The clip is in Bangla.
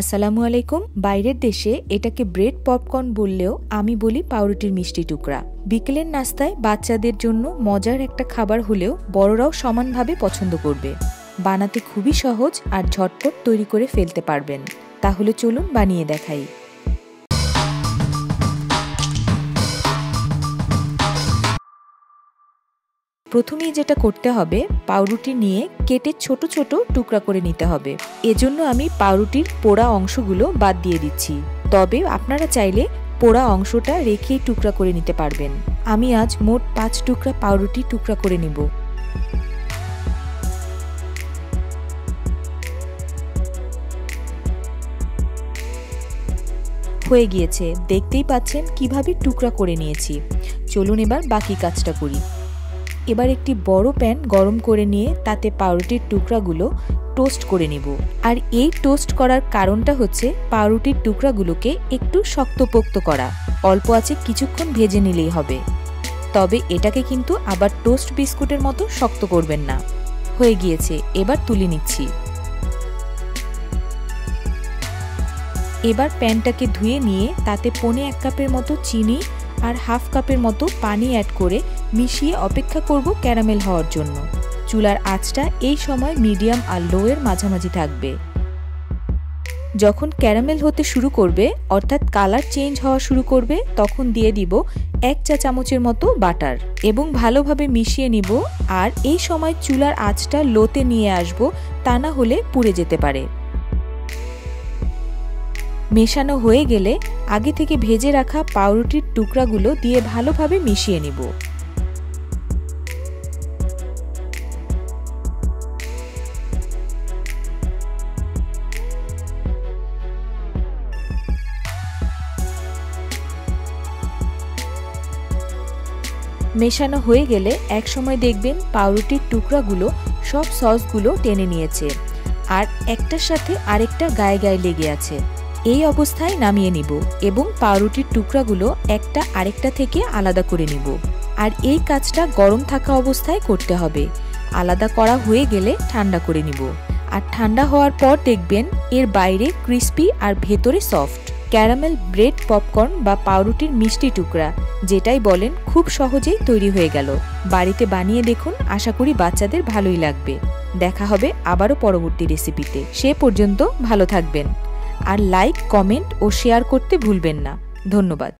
আসসালামু আলাইকুম। বাইরের দেশে এটাকে ব্রেড, পপকর্ন বললেও আমি বলি পাউরুটির মিষ্টি টুকরা। বিকেলের নাস্তায় বাচ্চাদের জন্য মজার একটা খাবার হলেও বড়রাও সমানভাবে পছন্দ করবে। বানাতে খুবই সহজ আর ঝটপট তৈরি করে ফেলতে পারবেন। তাহলে চলুন বানিয়ে দেখাই। প্রথমেই যেটা করতে হবে, পাউরুটি নিয়ে কেটে ছোট ছোট টুকরা করে নিতে হবে। এজন্য আমি পাউরুটির পোড়া অংশগুলো বাদ দিয়ে দিচ্ছি। তবে আপনারা চাইলে পোড়া অংশটা রেখেই টুকরা করে নিতে পারবেন। আমি আজ মোট পাঁচ টুকরা পাউরুটি টুকরা করে নিব। হয়ে গিয়েছে। দেখতেই পাচ্ছেন কীভাবে টুকরা করে নিয়েছি। চলুন এবার বাকি কাজটা করি। এবার একটি বড় প্যান গরম করে নিয়ে তাতে পাউরুটির টুকরাগুলো টোস্ট করে নিব। আর এই টোস্ট করার কারণটা হচ্ছে পাউরুটির টুকরাগুলোকে একটু শক্তপোক্ত করা। অল্প আছে কিছুক্ষণ ভেজে নিলেই হবে। তবে এটাকে কিন্তু আবার টোস্ট বিস্কুটের মতো শক্ত করবেন না। হয়ে গিয়েছে, এবার তুলে নিচ্ছি। এবার প্যানটাকে ধুয়ে নিয়ে তাতে পনে এক কাপের মতো চিনি আর হাফ কাপের মতো পানি অ্যাড করে মিশিয়ে অপেক্ষা করব ক্যারামেল হওয়ার জন্য। চুলার আঁচটা এই সময় মিডিয়াম আর লোয়ের মাঝামাঝি থাকবে। যখন ক্যারামেল হতে শুরু করবে, অর্থাৎ কালার চেঞ্জ হওয়া শুরু করবে, তখন দিয়ে দিব এক চা চামচের মতো বাটার এবং ভালোভাবে মিশিয়ে নিব আর এই সময় চুলার আঁচটা লোতে নিয়ে আসব, তা না হলে পুড়ে যেতে পারে। মেশানো হয়ে গেলে আগে থেকে ভেজে রাখা পাউরুটির টুকরাগুলো দিয়ে ভালোভাবে মিশিয়ে নিব। মেশানো হয়ে গেলে এক সময় দেখবেন পাউরুটির টুকরাগুলো সব সসগুলো টেনে নিয়েছে, আর একটার সাথে আরেকটা গায়ে গায়ে লেগে আছে। এই অবস্থায় নামিয়ে নিব এবং পাউরুটির টুকরাগুলো একটা আরেকটা থেকে আলাদা করে নিব। আর এই কাজটা গরম থাকা অবস্থায় করতে হবে। আলাদা করা হয়ে গেলে ঠান্ডা করে নিব। আর ঠান্ডা হওয়ার পর দেখবেন এর বাইরে ক্রিস্পি আর ভেতরে সফট। ক্যারামেল, ব্রেড, পপকর্ন বা পাউরুটির মিষ্টি টুকরা, যেটাই বলেন খুব সহজেই তৈরি হয়ে গেল। বাড়িতে বানিয়ে দেখুন, আশা করি বাচ্চাদের ভালোই লাগবে। দেখা হবে আবারও পরবর্তী রেসিপিতে সে পর্যন্ত ভালো থাকবেন। আর লাইক কমেন্ট ও শেয়ার করতে ভুলবেন না। ধন্যবাদ।